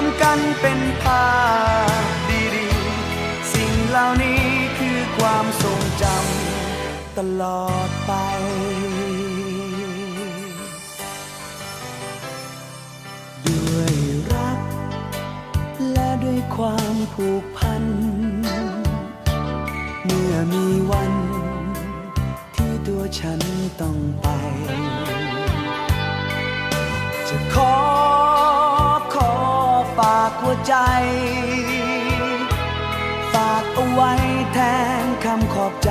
วมกันเป็นภาพดีๆ สิ่งเหล่านี้คือความทรงจำตลอดไปด้วยรักและด้วยความผูกพัน เมื่อมีวันที่ตัวฉันต้องไป วใจ ฝากเอาไว้แทนคำขอบใจ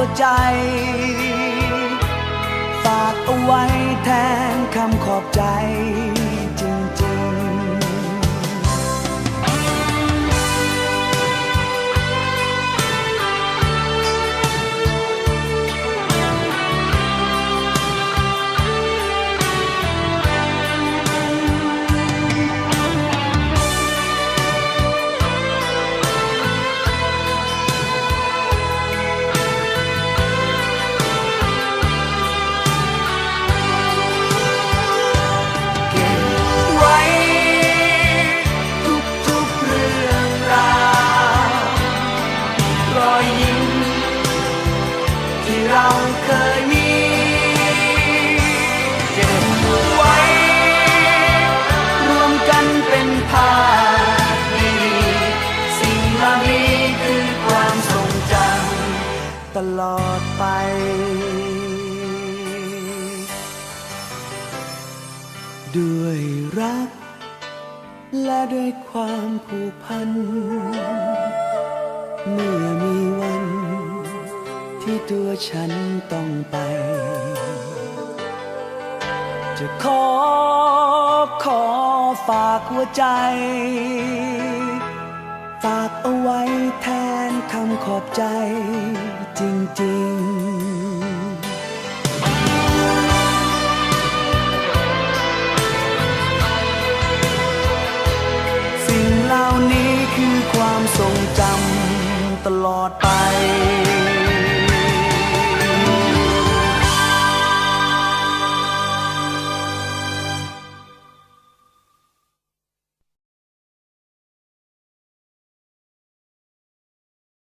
หัวใจ ฝากเอาไว้แทนคำขอบใจจ ยิ้มที่เราเคยมีเก็บไว้ รวมกันเป็นภาพดีสิ่งเหล่านี้คือความทรงจำตลอดไปด้วยรัก และด้วยความผูกพัน เมื่อมีวัน ที่ตัวฉันต้องไป จะขอขอฝากหัวใจ ฝากเอาไว้แทนคำขอบใจจริง ๆ